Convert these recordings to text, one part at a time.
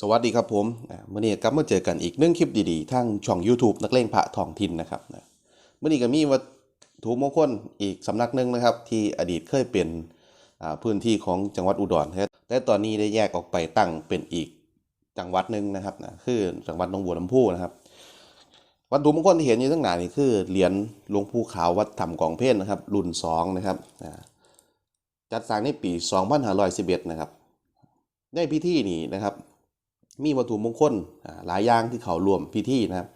สวัสดีครับผมอ่ามื่อนี้กลับมาเจอกันอีกหนึ่งคลิปดีๆทางช่อง YouTube นักเลงพระทองถิ่นนะครับนะมื่อนี้ก็มีวัตถุมงคลอีกสำนักหนึ่งนะครับ ที่อดีตเคยเป็นพื้นที่ของจังหวัดอุดรแต่ตอนนี้ได้แยกออกไปตั้งเป็นอีกจังหวัดหนึ่งนะครับนะคือจังหวัดหนองบัวลำพูนะครับ วัตถุมงคลที่เห็นอยู่ทั้งหนานี่คือเหรียญหลวงปู่ขาววัดถ้ำกองเพชรนะครับ รุ่นสองนะครับจัดสร้างในปี 2511 นะครับในพิธีนี้นะครับ มีวัตถุมงคลหลายอย่างที่เขารวมพิธีนะครับ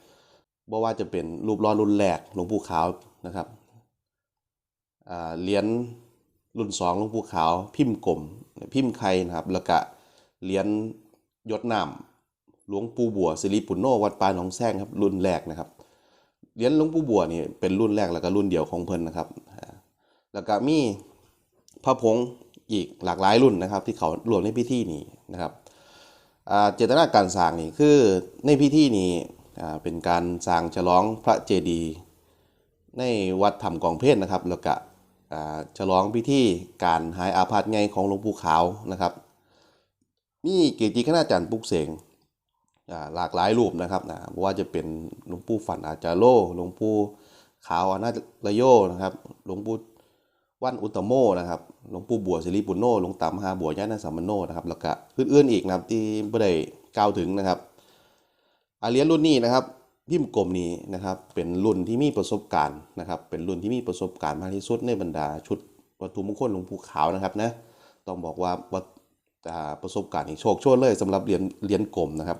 บ่ว่าจะเป็นรูปล่อรุ่นแรกหลวงปู่ขาวนะครับเหรียญรุ่นสองหลวงปู่ขาว พิมพ์กลมพิมพ์ไข่นะครับ แล้วก็เหรียญยศน้ำหลวงปู่บัวสิริปุณโนวัดปาหนองแซงครับรุ่นแรกนะครับเหรียญหลวงปู่บัวนี่เป็นรุ่นแรกแล้วก็รุ่นเดียวของเพิ่นนะครับ แล้วก็มีพระผงอีกหลากหลายรุ่นนะครับ ที่เขารวมในพิธีนี้นะครับ เจตนาการสร้างนี่คือในพิธีนี้เป็นการสร้างฉลองพระเจดีย์ในวัดถ้ำกองเพชรนะครับ แล้วก็ฉลองพิธีการหายอาพาธไงของหลวงปู่ขาวนะครับมีเกจิคณาจารย์ปลุกเสงหลากหลายรูปนะครับนะว่าจะเป็นหลวงปู่ฝันอาจารโลหลวงปู่ขาวอนาลโยนะครับ หลวงปู่ วันอุตตโมนะครับหลวงปู่บัวสิริปุโนหลวงตามหาบัวยาณสัมมโนนะครับแล้วก็อื่นๆอีกนะครับที่ไม่ได้กล่าวถึงนะครับอาเหรียนรุ่นนี้นะครับพิมพ์กลมนี้นะครับเป็นรุ่นที่มีประสบการณ์นะครับ เป็นรุ่นที่มีประสบการณ์มากที่สุดในบรรดาชุดวัตถุมงคลหลวงปู่ขาวนะครับนะต้องบอกว่าวัดอ่าประสบการณ์นี่โชคโชนเลยสำหรับเหรียญเหรียญกลมนะครับ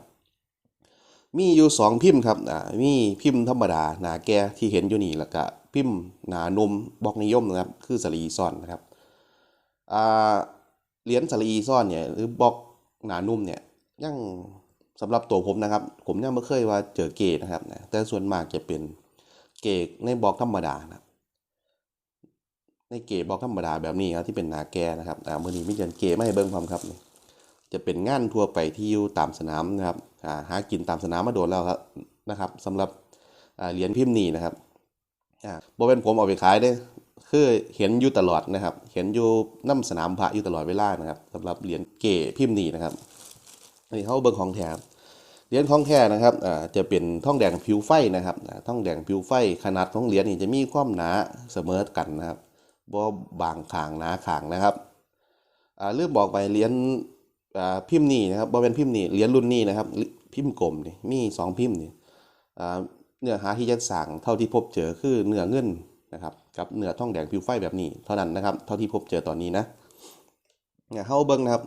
มีอยู่สองพิมพ์ครับอ่ามีพิมพ์ธรรมดาหนาแก่ที่เห็นอยู่นี่แล้วก็ พิมพ์หนานมบล็อกนิยมนะครับคือสลีซ่อนนะครับเหรียญสลีซ่อนเนี่ยหรือบล็อกหนานุ่มเนี่ยยังสำหรับตัวผมนะครับ ผมยังไม่เคยว่าเจอเกตนะครับนะแต่ส่วนมากจะเป็นเกตในบล็อกธรรมดานะในเกตบล็อกธรรมดาแบบนี้ครับที่เป็นหนาแกนะครับอ่ามื่อนี้ไมีเรียนเกตไม่เบิ้งความครับจะเป็นงานทั่วไปที่อยู่ตามสนามนะครับหากินตามสนามมาโดนแล้วครับนะครับสำหรับเหรียญพิมพ์นี้นะครับ บ่เป็นผมเอาไปขายเด้อคือเห็นอยู่ตลอดนะครับ เห็นอยู่น้ำสนามพระอยู่ตลอดเวลานะครับสำหรับเหรียญเก๋พิมพ์นี้นะครับอันนี้เขาเบิ่งของแท้ครับเหรียญของแท้นะครับอ่าจะเป็นท่องแดงผิวไฟนะครับท่องแดงผิวไฟขนาดของเหรียญนี่จะมีความหนาเสมอกันนะครับบ่บางขางหนาขางนะครับอ่าลืมบอกไปเหรียญอ่าพิมพ์นี่นะครับบ่เป็นพิมพ์นี่เหรียญรุ่นนี้นะครับ พิมพ์กลมนี่มีสองพิมพ์นี่อ่า เนื้อหาที่จะสั่งเท่าที่พบเจอคือเนื้อเงินนะครับกับเนื้อทองแดงผิวไฟแบบนี้เท่านั้นนะครับ เท่าที่พบเจอตอนนี้นะเนี่ยเฮาเบิ่งนะครับ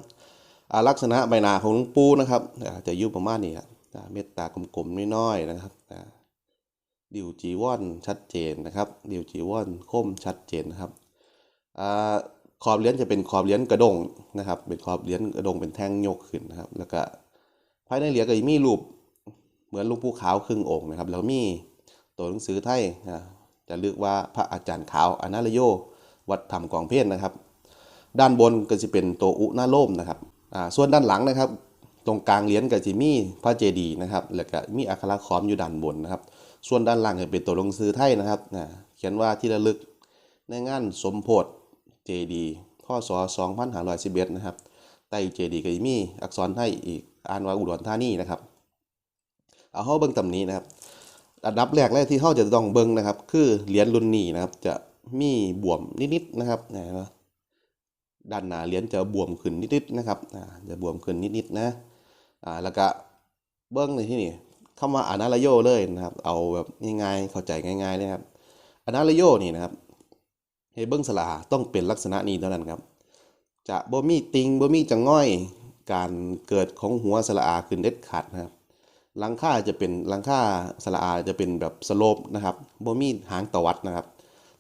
ลักษณะใบหน้าของหลวงปู่นะครับจะยู่ประมาณนี้ครับเมตตากลมๆน้อยๆนะครับดิวจีวอนชัดเจนนะครับดิวจีวอนคมชัดเจนนะครับอขอบเหรียญจะเป็นขอบเหรียญกระดงนะครับ เป็นขอบเหรียญกระดงเป็นแท่งยกขึ้นนะครับ แล้วก็ภายในเหรียญก็มีรูป มือนหลูกปูขาวครึ่งองค์นะครับแล้วมีตัวหนังสือไทยนะจะเรียกว่าพระอาจารย์ขาวอนาลโย วัดถ้ำกองเพชรนะครับ ด้านบนก็จะเป็นตัวอุณาโลมนะครับอ่าส่วนด้านหลังนะครับ ตรงกลางเหรียญก็จะมีพระเจดีย์นะครับ แล้วก็มีอักขระขอมอยู่ด้านบนนะครับ ส่วนด้านล่างจะเป็นตัวหนังสือไทยนะครับเขียนว่าที่ระลึกในงานสมโพธิเจดีพศ2511นะครับใต้เจดีย์ก็จะมีอักษรไทยอีกอ่านว่าอุดรธานีนะครับ เอาเฮาเบิ่งตำนี้นะครับอันดับแรกแรกที่เฮาจะต้องเบิ่งนะครับ คือเหรียญรุ่นนี้นะครับ จะมีบวมนิดๆนะครับนะด้านหน้าเหรียญจะบวมขึ้นนิดๆนะครับจะบวมขึ้นนิดๆนะอ่าแล้วก็เบิ่งในที่นี่คำว่าอนาลโยเลยนะครับ เอาแบบง่ายๆเข้าใจง่ายๆเลยครับอนาลโยนี่นะครับให้เบิ้งสลาต้องเป็นลักษณะนี้เท่านั้นครับ จะบ่มีติงบ่มีจะง่อยการเกิดของหัวสละอาขึ้นเด็ดขาดนะครับ หลังคาจะเป็นหลังคาสละอาจะเป็นแบบสโลปนะครับบ่มีหางตวัดนะครับ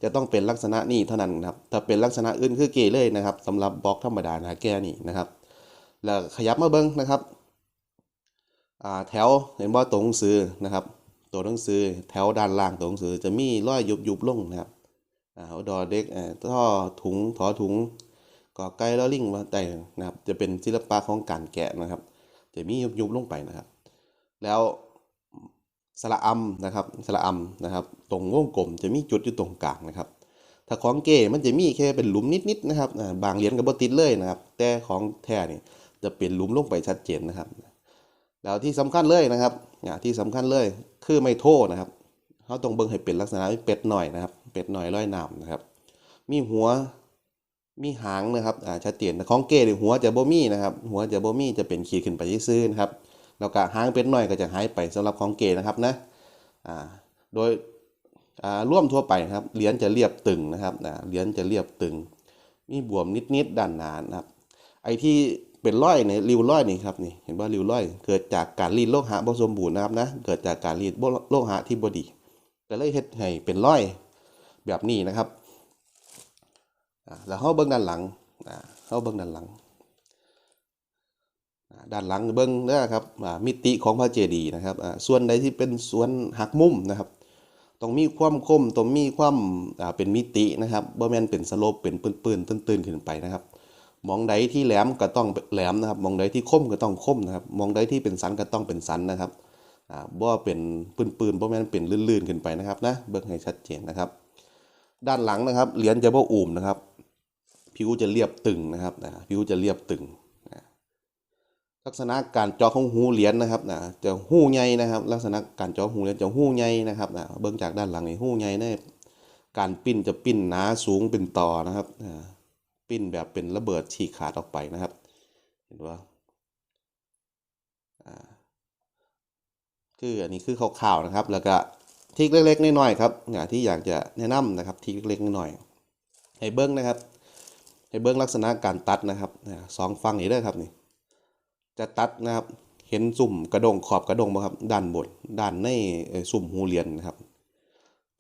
จะต้องเป็นลักษณะนี้เท่านั้นนะครับ ถ้าเป็นลักษณะอื่นคือเกเลยนะครับสำหรับบล็อกธรรมดานะแก้นี่นะครับ แล้วขยับมาเบิ้งนะครับแถวเห็นว่าตัวหนังสือนะครับ ตัวหนังสือแถวด้านล่างตัวหนังสือจะมีรอยยุบยุบลงนะครับอ่าดอเด็กท่อถุงถอถุงก่อไก่แล้วลิงมาแต่นะครับ จะเป็นศิลปะของการแกะนะครับ จะมียุบยุบลงไปนะครับ แล้วสระอำนะครับสระอำนะครับ ตรงวงกลมจะมีจุดอยู่ตรงกลางนะครับ ถ้าของเก๋มันจะมีแค่เป็นหลุมนิดๆนะครับบางเหรียญก็บ่ติดเลยนะครับ แต่ของแท้นี่จะเป็นหลุมลงไปชัดเจนนะครับ แล้วที่สำคัญเลยนะครับที่สำคัญเลยคือไม่โทนะครับเขาต้องเบิ่งให้เป็นลักษณะเป็ดหน่อยนะครับ เป็ดหน่อยร้อยน้ำนะครับ มีหัวมีหางนะครับอ่าชัดเจนของเก้นี่หัวจะบ่มีนะครับ หัวจะบ่มีจะเป็นขีดขึ้นไปซื่อนะครับ แล้วก็หางเป็ดน้อยก็จะหายไปสำหรับของเก้นะครับนะโดยร่วมทั่วไปครับเหรียญจะเรียบตึงนะครับเหรียญจะเรียบตึง มีบวมนิดๆด้านหน้านะครับ ไอ้ที่เป็นร้อยเนี่ยริ้วร้อยนี่ครับนี่เห็นว่าริ้วร้อย เกิดจากการรีดโลหะบ่สมบูรณ์นะครับนะเกิดจากการรีดโลหะที่บดีก็เลยเฮ็ดให้เป็นร้อยแบบนี้นะครับแล้วเฮาเบิ่งด้านหลังเฮาเบิ่งด้านหลัง ด้านหลังเบิ้งเด้อครับมิติของพระเจดีย์นะครับส่วนใดที่เป็นส่วนหักมุมนะครับต้องมีความคมต้องมีความเป็นมิตินะครับบ่แม่นเป็นสโลปเป็นปืนๆตื้นๆขึ้นไปนะครับ มองใดที่แหลมก็ต้องแหลมนะครับ มองใดที่คมก็ต้องคมนะครับ มองใดที่เป็นสันก็ต้องเป็นสันนะครับอ่าบ่เป็นปืนๆบ่แม่นเป็นลื่นๆขึ้นไปนะครับนะเบิ่งให้ชัดเจนนะครับ ด้านหลังนะครับเหรียญจะบ่อู่มนะครับ ผิวจะเรียบตึงนะครับผิวจะเรียบตึง ลักษณะการจาะของหูเหรียญนะครับนะจะหูใหญ่นะครับ ลักษณะการจาะหูเหรียญจะหูใหญ่นะครับนะเบื้องจากด้านหลังนี่หูใหญ่แน่การปิ้นจะปิ้นหนาสูงเป็นต่อนะครับปิ้นแบบเป็นระเบิดฉีกขาดออกไปนะครับ เห็นว่าอ่าคืออันนี้คือข่าวๆนะครับ แล้วก็ทิกเล็ก ๆน้อยๆครับอ่าที่อยากจะแนะนำนะครับทิกเล็กๆน้อยๆให้เบิ้งนะครับให้เบิ้งลักษณะการตัดนะครับสองฝั่งนี้เด้ครับนี่ จะตัดนะครับ เห็นสุ่มกระดงขอบกระดงบ่ครับด้านบนด้านในสุ่มหูเหรียญนะครับ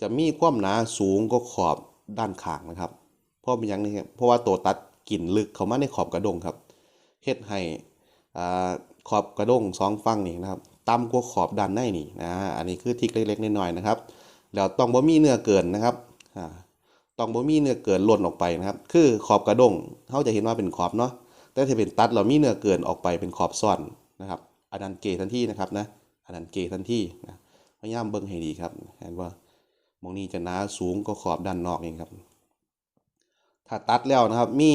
จะมีความหนาสูงก็ขอบด้านข้างนะครับ เพราะเป็นยังนี่ครับเพราะว่าตัวตัดกินลึกเข้ามาในขอบกระดงครับเฮ็ดให้อ่าขอบกระดงสองฝั่งนี่นะครับต่ำกว่าขอบด้านในนี่นะอันนี้คือทิกเล็กๆน้อยๆนะครับแล้วต้องบ่มีเนื้อเกินนะครับต้องบ่มีเนื้อเกินหล่นออกไปนะครับ คือขอบกระดงเขาจะเห็นว่าเป็นขอบเนาะ แต่ถ้าเป็นตัดเรามีเนื้อเกินออกไปเป็นขอบซ่อนนะครับอันนั้นเกทันทีนะครับนะอันนั้นเกทันทีนะพยายามเบิ่งให้ดีครับเห็นว่ามองนี้จะหนาสูงก็ขอบด้านนอกเองครับ ถ้าตัดแล้วนะครับ มี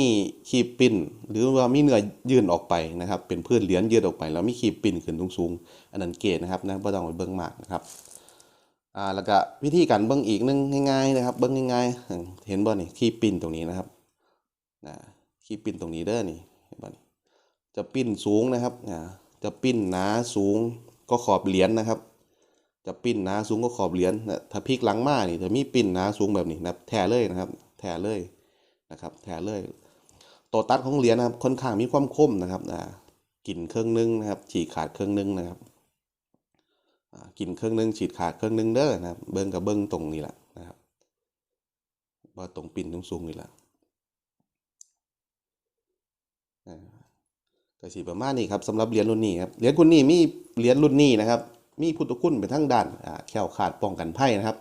ขีบปิ้น หรือว่ามีเนื้อยื่นออกไปนะครับ เป็นพื้นเหรียญยืดออกไป แล้วมีขีบปิ้นขึ้นสูงๆอันนั้นเกตนะครับนะบ่ต้องไปเบิ่งมากนะครับอ่าแล้วก็วิธีการเบิ่งอีกนึงง่ายๆนะครับ เบิ่งง่ายๆเห็นบ่นี่ขีบปิ้นตรงนี้นะครับนะขีบปิ้นตรงนี้เด้อนี่ จะปิ้นสูงนะครับอ่าจะปิ้นหนาสูงก็ขอบเหรียญนะครับ จะปิ้นหนาสูงก็ขอบเหรียญนะถ้าพลิกหลังมานี่จะมีปิ้นหนาสูงแบบนี้นะแท้เลยนะครับแท้เลยนะครับแท้เลยตัวตัดของเหรียญนะครับค่อนข้างมีความคมนะครับอ่ากินเครื่องนึงนะครับ ฉีกขาดเครื่องนึงนะครับกินเครื่องนึงฉีดขาดเครื่องนึงเด้อนะครับ เบิ้งกับเบิ้งตรงนี้แหละนะครับว่าตรงปิ้นตรงสูงนี่แหละ ก็สิประมาณนี้ครับสำหรับเหรียญรุ่นนี้ครับเหรียญรุ่นนี้มีเหรียญรุ่นนี้นะครับ มีพุทธคุณเป็นทั้งด้านแขวขาดป้องกันภัยนะครับ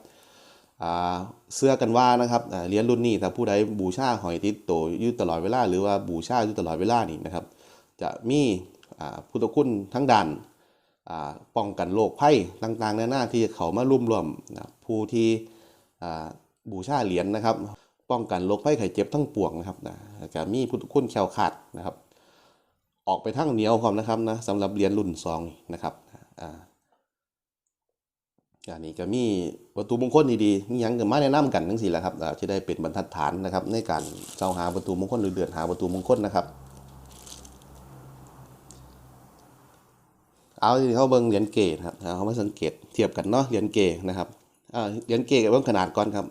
เสื้อกันว่านะครับเหรียญรุ่นนี้ถ้าผู้ใดบูชาหอยติดตัวอยู่ตลอดเวลา หรือว่าบูชาอยู่ตลอดเวลานี่นะครับ จะมีพุทธคุณทั้งด้านป้องกันโรคภัยต่างๆในานาที่เขามาร่วมรวมนะผู้ที่บูชาเหรียญนะครับ ป้องกันโรคภัยไข้เจ็บทั้งปวงนะครับนะมีพุทธคุณแขวขาดนะครับ ออกไปทางเหนียวพร้อมนะครับนะสำหรับเหรียญรุ่นซองนะครับอ่าอย่างนี้ก็มีวัตถุมงคลดีๆมียังก็มาแนะนำกันทั้งสี่แหละครับอ่าจะได้เป็นบรรทัดฐานนะครับ ในการเจ้าหาวัตถุมงคลหรือเดือดหาวัตถุมงคลนะครับ เอาที่เขาเบิ่งเหรียญเกตครับเอาเขามาสังเกตเทียบกันเนาะเหรียญเกตนะครับอ่าเหรียญเกตกับเบิ่งขนาดก่อนครับ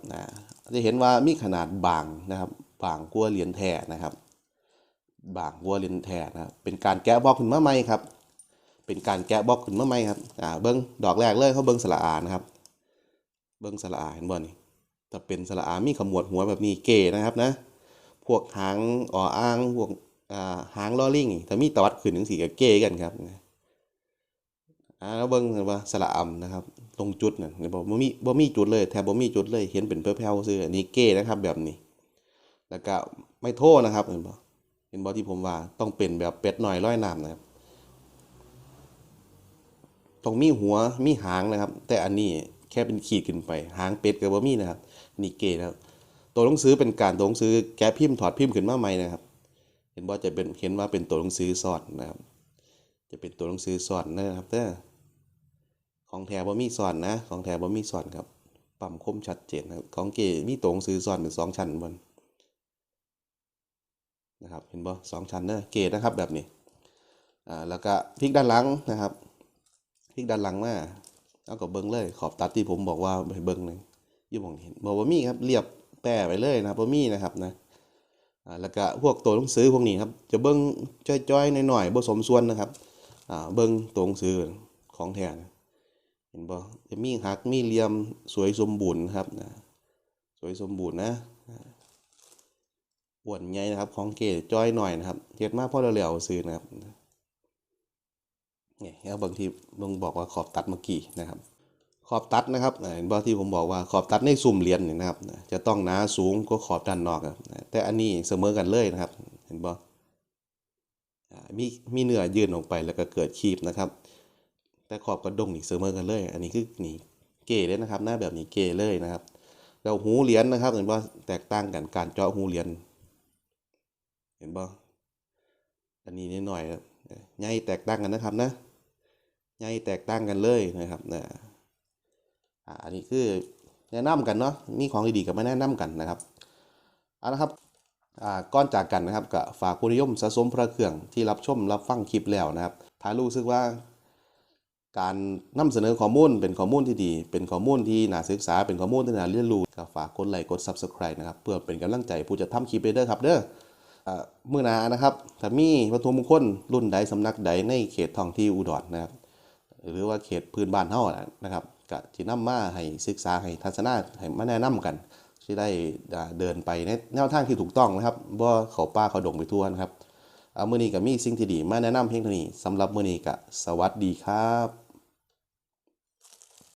จะเห็นว่ามีขนาดบางนะครับบางกว่าเหรียญแท้นะครับ บางวัวเลนแท้นะครับเป็นการแกะบล็อกขึ้นมาใหม่ครับ เป็นการแกะบล็อกขึ้นมาใหม่ครับอ่าเบิ้งดอกแรกเลยเขาเบิ้งสระอานะครับ เบิ้งสระอาเห็นบ่นี่ถ้าเป็นสระอามีขมวดหัวแบบนี้เก๋นะครับนะ พวกหางอ่ออ้างพวกอ่าหางลอลิงถ้ามีตวัดขึ้นถึงสีก็เก๋กันครับอ่าแล้วเบิ้งเห็นว่าสระอำนะครับ ตรงจุดน่ะบอกบ่มีบ่มีจุดเลยแทบบ่มีจุดเลยเห็นเป็นแผ่วๆซื่ออันนี้เก๋นะครับแบบนี้ แล้วก็ไม่โทษนะครับเห็นบ่ เห็นบอที่ผมว่า ต้องเป็นแบบเป็ดหน่อยร้อยน้ำนะครับต้องมีหัวมีหางนะครับ แต่อันนี้แค่เป็นขีดขึ้นไป หางเป็ดกับบ่มีนะครับนี่เกนะครับ ตัวหนังสือเป็นการตัวหนังสือแกะพิมพ์ถอดพิมพ์ขึ้นมาใหม่นะครับ เห็นว่าจะเป็นเห็นว่าเป็นตัวหนังสือซอดนะครับ จะเป็นตัวหนังสือสอนนะครับเด้อของแท้บ่มีสอนนะ ของแท้บ่มีสอนครับ ปั๊มคมชัดเจนนะครับของเก๋มีตัวหนังสือสอนเป็นสองชั้นบน นะครับเห็นบ่สองชั้นเด้อเก๋นะครับแบบนี้อ่าแล้วก็พลิกด้านหลังนะครับพลิกด้านหลังมาเอากับเบิ่งเลย ขอบตัดที่ผมบอกว่าให้เบิ่งหนึงยู่หม่องเห็นบ่ว่ามีครับเรียบแปะไว้เลยนะครับบ่มีนะครับนะอ่าแล้วก็พวกตัวหนังสือพวกนี้ครับจะเบิ้งจ้อยๆหน่อยๆบ่สมส่วนนะครับอ่าเบิ้งตัวหนังสือของแท้นะเห็นบ่จะมีหักมีเหลี่ยมสวยสมบูรณ์ครับนะสวยสมบูรณ์นะ อ่วนใหญ่นะครับ ของเก๋จ้อยหน่อยนะครับเฮ็ดมากพอเร็วๆซื้อนะครับเนี่แล้วบางทีลงบอกว่าขอบตัดเมื่อกี้นะครับ ขอบตัดนะครับเห็นบ่ที่ผมบอกว่าขอบตัดในซุ่มเหรียญนี่นะครับ จะต้องหนาสูงกว่าขอบด้านนอกครับนะแต่อันนี้เสมอกันเลยนะครับ เห็นบ่อ่ามีมีเนื้อยื่นออกไปแล้วก็เกิดคีบนะครับ แต่ขอบกับดงนี่เสมอกันเลย อันนี้คือนี่เก๋เลยนะครับ หน้าแบบนี้เก๋เลยนะครับแล้วหูเหรียญนะครับเห็นบ่แตกต่างกันการเจาะหูเหรียญ เห็นบ่อันนี้นิดหน่อยครับใหญ่แตกต่างกันนะครับนะใหญ่แตกต่างกันเลยนะครับนะอ่าอันนี้คือแนะนำกันเนาะมีของดีๆกับมาแนะนำกันนะครับเอาละครับอ่าก่อนจากกันนะครับก็ฝากผู้นิยมสะสมพระเครื่องที่รับชมรับฟังคลิปแล้วนะครับถ้ารู้สึกว่าการนำเสนอข้อมูลเป็นข้อมูลที่ดี เป็นข้อมูลที่น่าศึกษาเป็นข้อมูลที่น่าเรียนรู้ก็ฝากกดไลค์กด Subscribe นะครับเพื่อเป็นกำลังใจผู้จะทำคลิปเด้อครับเด้อ มื้อหนานะครับถ้ามีวัตถุมงคลรุ่นใดสำนักใดในเขตท้องที่อุดรนะครับ หรือว่าเขตพื้นบ้านเฮานะนะครับก็สินำมาให้ศึกษาให้ทัศนาให้มาแนะนำกันสิได้เดินไปในแนวทางที่ถูกต้องนะครับบ่เขาป่าเขาดงไปทั่วนะครับเอามื้อนี้ก็มีสิ่งที่ดีมาแนะนำเพียงเท่านี้สำหรับมื้อนี้ก็สวัสดีครับ